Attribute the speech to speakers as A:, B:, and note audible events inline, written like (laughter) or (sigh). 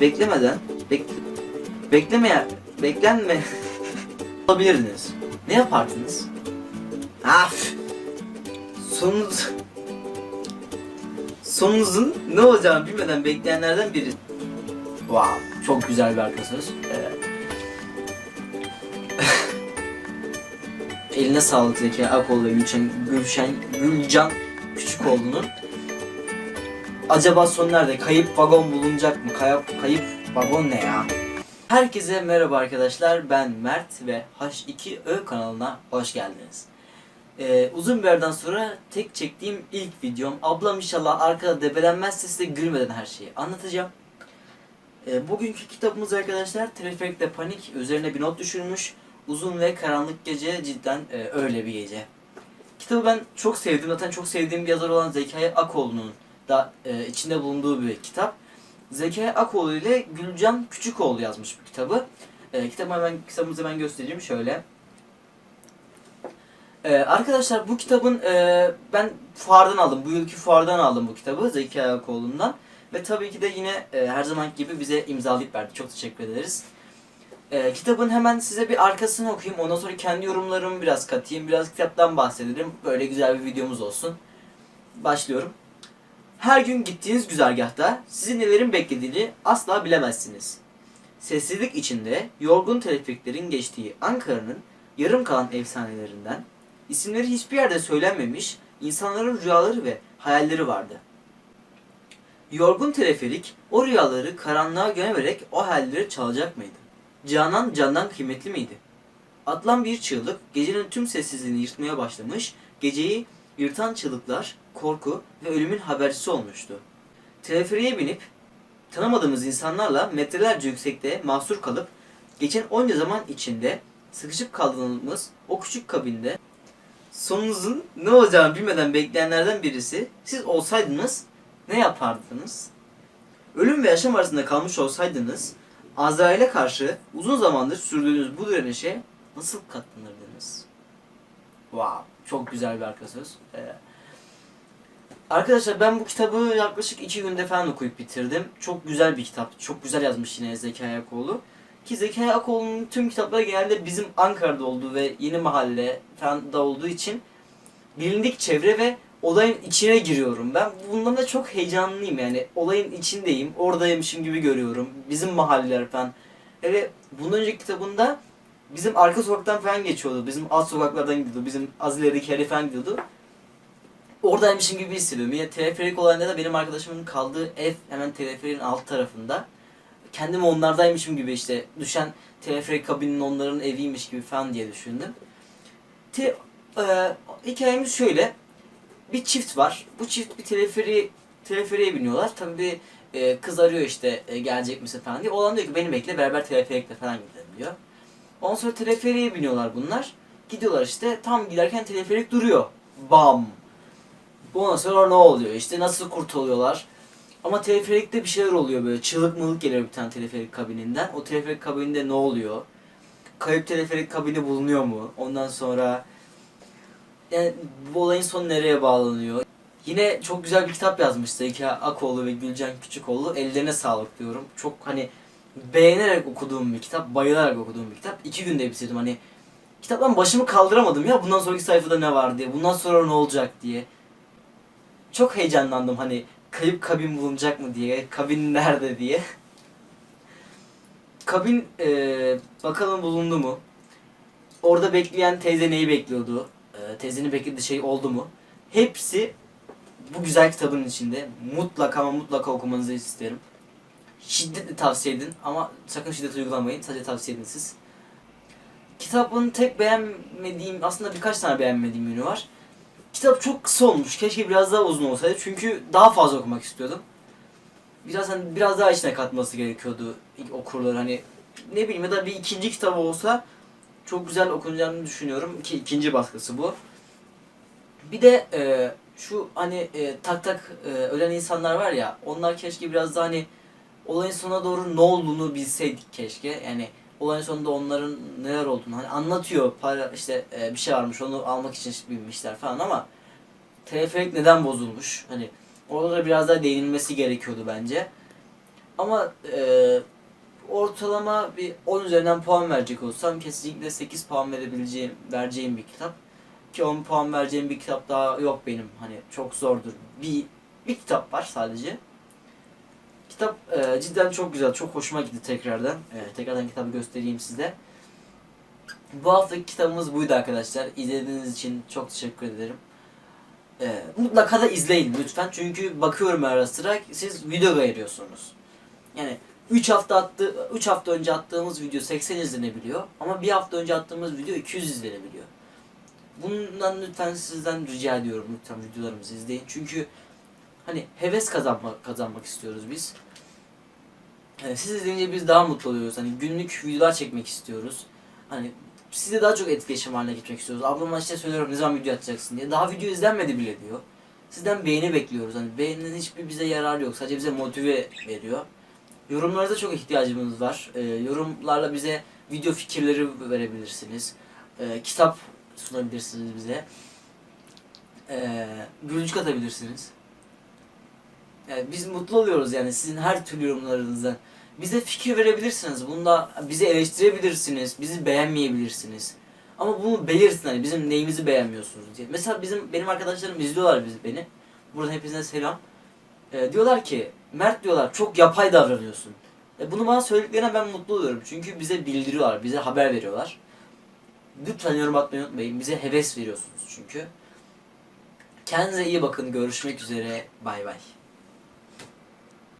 A: beklemeden bek, beklemeye beklenme (laughs) olabilirdiniz. Ne yapardınız? Af. Sonunuz sonunuzun ne olacağını bilmeden bekleyenlerden biri. Wow, çok güzel bir arka söz. Ee, (laughs) eline sağlık Zeki Akol ve Gülşen, Gülşen, Gülcan Küçükoğlu'nun. Acaba son nerede? Kayıp vagon bulunacak mı? Kayıp, kayıp vagon ne ya? Herkese merhaba arkadaşlar. Ben Mert ve H2Ö kanalına hoş geldiniz. Ee, uzun bir aradan sonra tek çektiğim ilk videom. Ablam inşallah arkada debelenmezse size gülmeden her şeyi anlatacağım. Ee, bugünkü kitabımız arkadaşlar Teleferikte Panik üzerine bir not düşürmüş. Uzun ve karanlık gece cidden e, öyle bir gece. Kitabı ben çok sevdim. Zaten çok sevdiğim bir yazar olan Zekai Akoğlu'nun da e, içinde bulunduğu bir kitap. Zekai Akoğlu ile Gülcan Küçükoğlu yazmış bu kitabı. E, kitabı hemen, kitabımızı hemen göstereyim şöyle. E, arkadaşlar bu kitabın e, ben fuardan aldım. Bu yılki fuardan aldım bu kitabı Zekai Akoğlu'ndan. Ve tabii ki de yine e, her zaman gibi bize imzalayıp verdi. Çok teşekkür ederiz. E, kitabın hemen size bir arkasını okuyayım. Ondan sonra kendi yorumlarımı biraz katayım. Biraz kitaptan bahsedelim. Böyle güzel bir videomuz olsun. Başlıyorum. Her gün gittiğiniz güzergahta sizi nelerin beklediğini asla bilemezsiniz. Sessizlik içinde yorgun teleferiklerin geçtiği Ankara'nın yarım kalan efsanelerinden isimleri hiçbir yerde söylenmemiş insanların rüyaları ve hayalleri vardı. Yorgun teleferik o rüyaları karanlığa gömerek o hayalleri çalacak mıydı? Canan candan kıymetli miydi? Atlan bir çığlık gecenin tüm sessizliğini yırtmaya başlamış, geceyi yırtan çığlıklar, korku ve ölümün habercisi olmuştu. Teleferiğe binip tanımadığımız insanlarla metrelerce yüksekte mahsur kalıp geçen onca zaman içinde sıkışıp kaldığımız o küçük kabinde sonunuzun ne olacağını bilmeden bekleyenlerden birisi siz olsaydınız ne yapardınız? Ölüm ve yaşam arasında kalmış olsaydınız Azrail'e karşı uzun zamandır sürdüğünüz bu direnişe nasıl katlanırdınız? Wow, çok güzel bir arka söz. Ee, arkadaşlar ben bu kitabı yaklaşık iki günde falan okuyup bitirdim. Çok güzel bir kitap. Çok güzel yazmış yine Zekai Akoğlu. Ki Zekai Akoğlu'nun tüm kitapları genelde bizim Ankara'da olduğu ve yeni mahalle falan da olduğu için bilindik çevre ve olayın içine giriyorum. Ben bundan da çok heyecanlıyım yani. Olayın içindeyim, oradaymışım gibi görüyorum. Bizim mahalleler falan. Hele bundan önceki kitabında bizim arka sokaktan falan geçiyordu. Bizim alt sokaklardan gidiyordu. Bizim az ilerideki yere falan gidiyordu. Oradaymışım gibi hissediyorum. Yine teleferik olayında da benim arkadaşımın kaldığı ev hemen teleferiğin alt tarafında. Kendimi onlardaymışım gibi işte düşen teleferik kabinin onların eviymiş gibi falan diye düşündüm. Te, e, hikayemiz şöyle bir çift var. Bu çift bir teleferi teleferiye biniyorlar. Tabii bir e, kız arıyor işte e, gelecek misin falan diye. Oğlan diyor ki beni bekle beraber teleferikle falan gidelim diyor. Ondan sonra teleferiye biniyorlar bunlar. Gidiyorlar işte tam giderken teleferik duruyor. Bam. Ondan sonra ne oluyor işte nasıl kurtuluyorlar. Ama teleferikte bir şeyler oluyor böyle çığlık mılık geliyor bir tane teleferik kabininden. O teleferik kabininde ne oluyor? Kayıp teleferik kabini bulunuyor mu? Ondan sonra yani bu olayın sonu nereye bağlanıyor? Yine çok güzel bir kitap yazmış Zeki Akoğlu ve Gülcan Küçükoğlu. Ellerine sağlık diyorum. Çok hani beğenerek okuduğum bir kitap, bayılarak okuduğum bir kitap. İki günde bitirdim hani. Kitaptan başımı kaldıramadım ya bundan sonraki sayfada ne var diye, bundan sonra ne olacak diye. Çok heyecanlandım hani kayıp kabin bulunacak mı diye, kabin nerede diye. Kabin eee, bakalım bulundu mu? Orada bekleyen teyze neyi bekliyordu? Eee teyzenin beklediği şey oldu mu? Hepsi bu güzel kitabın içinde. Mutlaka ama mutlaka okumanızı isterim. Şiddetle tavsiye edin ama sakın şiddet uygulamayın. Sadece tavsiye edin siz. Kitabın tek beğenmediğim, aslında birkaç tane beğenmediğim yönü var. Kitap çok kısa olmuş. Keşke biraz daha uzun olsaydı. Çünkü daha fazla okumak istiyordum. Biraz hani biraz daha içine katması gerekiyordu okurlar hani ne bileyim ya da bir ikinci kitabı olsa çok güzel okunacağını düşünüyorum ki ikinci baskısı bu. Bir de e, şu hani e, tak tak e, ölen insanlar var ya onlar keşke biraz daha hani olayın sonuna doğru ne olduğunu bilseydik keşke. Yani olayın sonunda onların neler olduğunu hani anlatıyor para işte e, bir şey varmış onu almak için binmişler falan ama teleferik neden bozulmuş hani orada da biraz daha değinilmesi gerekiyordu bence. Ama e, ortalama bir 10 üzerinden puan verecek olsam kesinlikle 8 puan verebileceğim vereceğim bir kitap. Ki 10 puan vereceğim bir kitap daha yok benim. Hani çok zordur. Bir bir kitap var sadece. Kitap e, cidden çok güzel, çok hoşuma gitti tekrardan. E, tekrardan kitabı göstereyim size. Bu haftaki kitabımız buydu arkadaşlar. İzlediğiniz için çok teşekkür ederim. E, mutlaka da izleyin lütfen. Çünkü bakıyorum ara sıra siz video ayırıyorsunuz. Yani 3 hafta attı 3 hafta önce attığımız video 80 izlenebiliyor ama bir hafta önce attığımız video 200 izlenebiliyor. Bundan lütfen sizden rica ediyorum lütfen videolarımızı izleyin. Çünkü hani heves kazanmak kazanmak istiyoruz biz. Yani siz izleyince biz daha mutlu oluyoruz. Hani günlük videolar çekmek istiyoruz. Hani size daha çok etkileşim haline gitmek istiyoruz. Ablama işte söylüyorum ne zaman video atacaksın diye. Daha video izlenmedi bile diyor. Sizden beğeni bekliyoruz. Hani beğeninin hiçbir bize yararı yok. Sadece bize motive veriyor. Yorumlara da çok ihtiyacımız var. Ee, yorumlarla bize video fikirleri verebilirsiniz. Ee, kitap sunabilirsiniz bize. Ee, gülücük atabilirsiniz. Yani biz mutlu oluyoruz yani sizin her türlü yorumlarınızdan. Bize fikir verebilirsiniz. Bunda bizi eleştirebilirsiniz. Bizi beğenmeyebilirsiniz. Ama bunu belirtin hani bizim neyimizi beğenmiyorsunuz diye. Mesela bizim benim arkadaşlarım izliyorlar bizi beni. Buradan hepinize selam. Ee, diyorlar ki Mert diyorlar çok yapay davranıyorsun. E, bunu bana söylediklerine ben mutlu oluyorum. Çünkü bize bildiriyorlar, bize haber veriyorlar. Lütfen yorum atmayı unutmayın. Bize heves veriyorsunuz çünkü. Kendinize iyi bakın. Görüşmek üzere. Bay bay.